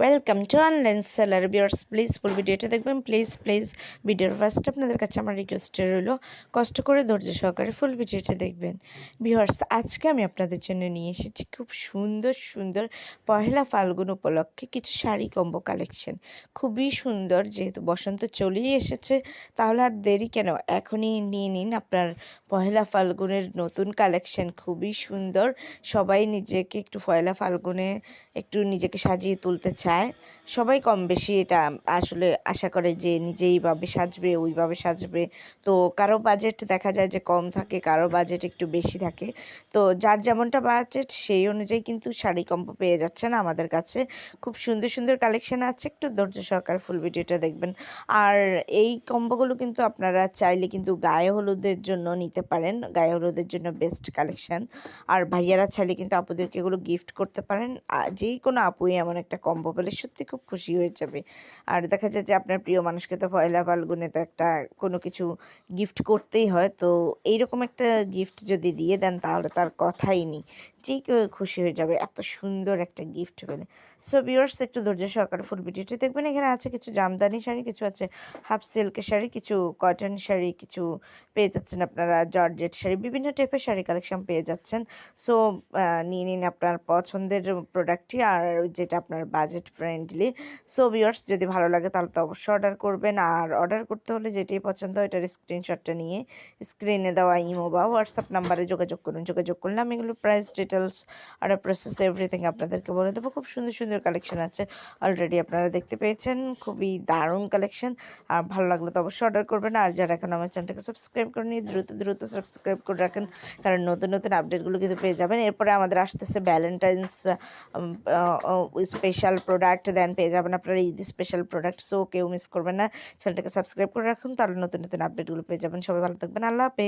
Welcome to online seller viewers please full ভিডিওটা দেখবেন। Please please ভিডিওর ফার্স্ট আপনাদের কাছে আমার রিকোয়েস্ট রইল, কষ্ট করে ধৈর্য সহকারে ফুল ভিডিওটা দেখবেন। ভিউয়ার্স আজকে আমি আপনাদের জন্য নিয়ে এসেছি খুব সুন্দর সুন্দর পহেলা ফাল্গুন উপলক্ষে কিছু শাড়ি কম্বো কালেকশন খুবই সুন্দর, যেহেতু বসন্ত চলেই এসেছে, তাহলে আর দেরি কেন? এখনই নিয়ে নিন আপনার পহেলা ফাল্গুনের নতুন কালেকশন খুবই সুন্দর, সবাই নিজেকে একটু পয়লা ফাল্গুনে একটু নিজেকে সাজিয়ে তুলতে চায়, সবাই কম বেশি এটা আসলে আশা করে যে নিজেইভাবে সাজবে, ওইভাবে সাজবে। তো কারও বাজেট দেখা যায় যে কম থাকে, কারও বাজেট একটু বেশি থাকে। তো যার যেমনটা বাজেট সেই অনুযায়ী কিন্তু শাড়ি কম্বো পেয়ে যাচ্ছেন আমাদের কাছে। খুব সুন্দর সুন্দর কালেকশন আছে, একটু ধৈর্য সহকারে ফুল ভিডিওটা দেখবেন। আর এই কম্বোগুলো কিন্তু আপনারা চাইলে কিন্তু গায়ে হলুদের জন্য নিতে পারেন, গায়ে হলুদের জন্য বেস্ট কালেকশন আর ভাইয়ারা চাইলে কিন্তু আপুদেরকে এগুলো গিফট করতে পারেন। যে কোনো আপুই এমন একটা কম্বো পেলে সত্যি খুব খুশি হয়ে যাবে। আর দেখা যায় যে আপনার প্রিয় মানুষকে তো পয়লা ফাল্গুনে তো একটা কোনো কিছু গিফট করতেই হয়। তো এইরকম একটা গিফট যদি দিয়ে দেন তাহলে তার কথাই নেই। যে খুশি হয়ে যাবে, এত সুন্দর একটা গিফট পেলে। সো ভিউয়ার্স একটু ধৈর্য সহকারে ফুল ভিডিওটি দেখবেন। এখানে আছে কিছু জামদানি শাড়ি, কিছু আছে হাফ সিল্কের শাড়ি, কিছু কটন শাড়ি, কিছু পেয়ে যাচ্ছেন আপনারা জর্জেট শাড়ি, বিভিন্ন টাইপের শাড়ি কালেকশন পেয়ে যাচ্ছেন। সো নিয়ে নিন আপনার পছন্দের প্রোডাক্টটি আর যেটা আপনার বাজেট ফ্রেন্ডলি সো ভিউয়ার্স যদি ভালো লাগে, তাহলে তো অবশ্যই অর্ডার করবেন। আর অর্ডার করতে হলে যেটাই পছন্দ হয়, এটার স্ক্রিনশটটা নিয়ে স্ক্রিনে দেওয়া ইমো বা হোয়াটসঅ্যাপ নাম্বারে যোগাযোগ করুন। যোগাযোগ করলাম এগুলো প্রাইস ডিটেলস আর প্রসেস এভরিথিং আপনাদেরকে বলে দেবো। খুব সুন্দর সুন্দর কালেকশন আছে। অলরেডি আপনারা দেখতে পেয়েছেন, খুবই দারুণ কালেকশন আর ভালো লাগলে তো অবশ্যই অর্ডার করবেন। আর যারা এখন আমার চ্যানেলটাকে সাবস্ক্রাইব করেনি দ্রুত দ্রুত সাবস্ক্রাইব করে রাখেন। কারণ নতুন নতুন আপডেটগুলো কিন্তু পেয়ে যাবেন। এরপরে আমাদের আসতেছে ভ্যালেন্টাইন্স স্পেশাল প্রোডাক্ট দেন পেয়ে যাবেন আপনারা ঈদ স্পেশাল প্রোডাক্ট সো কেউ মিস করবেন না। চ্যানেলটাকে সাবস্ক্রাইব করে রাখুন, তাহলে নতুন নতুন আপডেটগুলো পেয়ে যাবেন। সবাই ভালো থাকবেন, আল্লাহ হাফেজ।